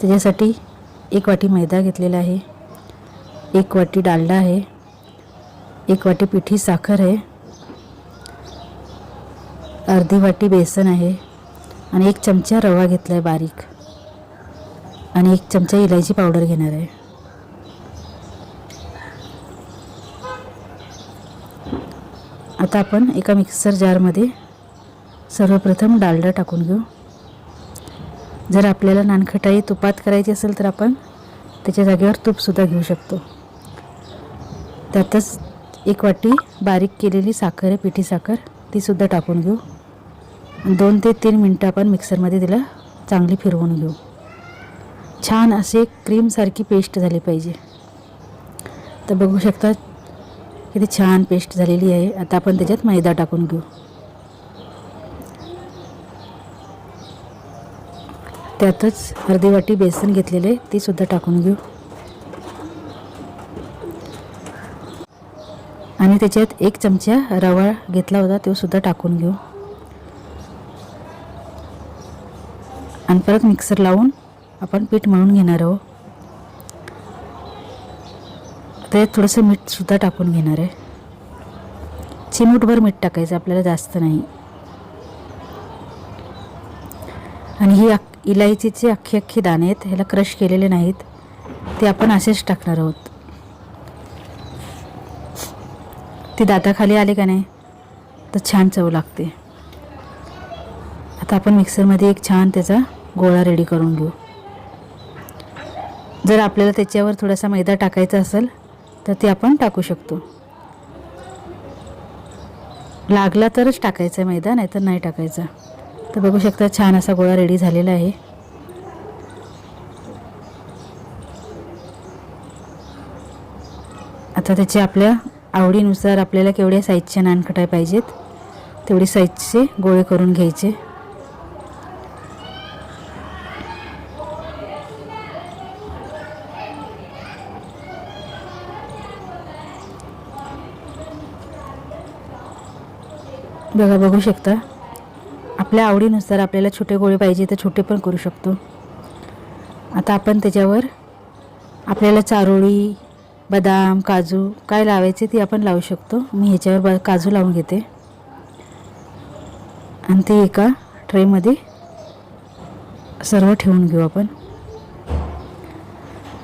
त्याच्यासाठी एक वाटी मैदा घेतलेला आहे एक वाटी डालडा आहे एक वाटी पिठी साखर आहे अर्धी वाटी बेसन आहे आणि एक चमचा रवा घेतला आहे बारीक आणि एक चमचा इलायची पावडर घेणार आहे. आता आपण एका मिक्सर जारमध्ये सर्वप्रथम डालडा टाकून घेऊ. जर आपल्याला नानखटाई तुपात करायची असेल तर आपण त्याच्या जागेवर तूपसुद्धा घेऊ शकतो. त्यातच एक वाटी बारीक केलेली साखर आहे पिठी साखर तीसुद्धा टाकून घेऊ. दोन ते तीन मिनटं आपण मिक्सरमध्ये तिला चांगली फिरवून घेऊ. छान असे क्रीमसारखी पेस्ट झाली पाहिजे. तर बघू शकता किती छान पेस्ट झालेली आहे. आता आपण त्याच्यात मैदा टाकून घेऊ. त्यातच अर्धी वाटी बेसन घेतलेले ती सुद्धा टाकून घेऊ. आणि त्याच्यात एक चमचा रवा घेतला होता तो सुद्धा टाकून घेऊ. आणि परत मिक्सर लावून आपण पीठ मळून घेणार आहोत. त्यात थोडंसं मीठसुद्धा टाकून घेणार आहे. चिमूटभर मीठ टाकायचं आपल्याला जास्त नाही. आणि ही अक इलायचीचे अख्खे अख्खे दाणे आहेत ह्याला क्रश केलेले नाहीत. ते आपण असेच टाकणार आहोत. ते दाताखाली आले का नाही? तर छान चव लागते. आता आपण मिक्सरमध्ये एक छान त्याचा गोळा रेडी करून घेऊ. जर आपल्याला त्याच्यावर थोडासा मैदा टाकायचा असेल तर ते आपण टाकू शकतो. लागला तरच टाकायचा मैदा नाही तर नाही टाकायचा. तर बघू शकता छान असा गोळा रेडी झालेला आहे. आता त्याचे आपल्या आवडीनुसार आपल्याला केवढ्या साईजचे नानखटाय पाहिजेत तेवढे साईजचे गोळे करून घ्यायचे. बघा बघू शकता. आपल्या आवडीनुसार आपल्याला छोटे गोळे पाहिजे तर छोटे पण करू शकतो. आता आपण त्याच्यावर आपल्याला चारोळी बदाम काजू काय लावायचे ते आपण लावू शकतो. मी ह्याच्यावर ब काजू लावून घेते. आणि ते एका ट्रेमध्ये सर्व ठेवून घेऊ आपण.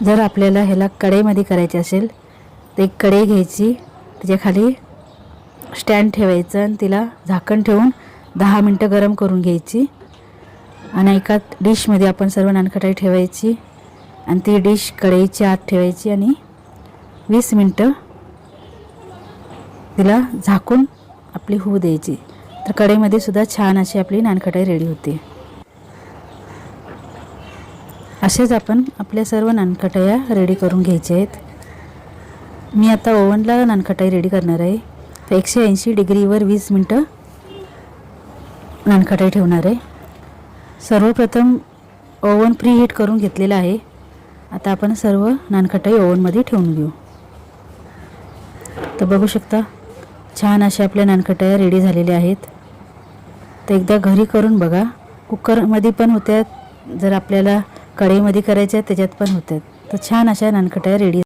जर आपल्याला ह्याला कढईमध्ये करायचे असेल तर एक कढई घ्यायची त्याच्याखाली स्टँड ठेवायचं आणि तिला झाकण ठेवून दहा मिनटं गरम करून घ्यायची. आणि एका डिशमध्ये आपण सर्व नानखटाई ठेवायची. आणि ती डिश कढईच्या आत ठेवायची आणि वीस मिनटं तिला झाकून आपली होऊ द्यायची. तर कढईमध्ये सुद्धा छान अशी आपली नानखटाई रेडी होते. असेच आपण आपल्या सर्व नानखटाया रेडी करून घ्यायच्या आहेत. मी आता ओव्हनला नानखटाई रेडी करणार आहे. तर एकशे ऐंशी डिग्रीवर वीस मिनटं नानखटाई ठेवणार आहे. सर्वप्रथम ओवन प्री हीट करून घेतलेलं आहे. आता आपण सर्व नानखटाई ओवनमध्ये ठेवून घेऊ. तर बघू शकता छान अशा आपल्या नानखटाया रेडी झालेल्या आहेत. तर एकदा घरी करून बघा. कुकरमध्ये पण होत्या जर आपल्याला कढईमध्ये करायच्या त्याच्यात पण होत्या. तर छान अशा नानखटाया रेडी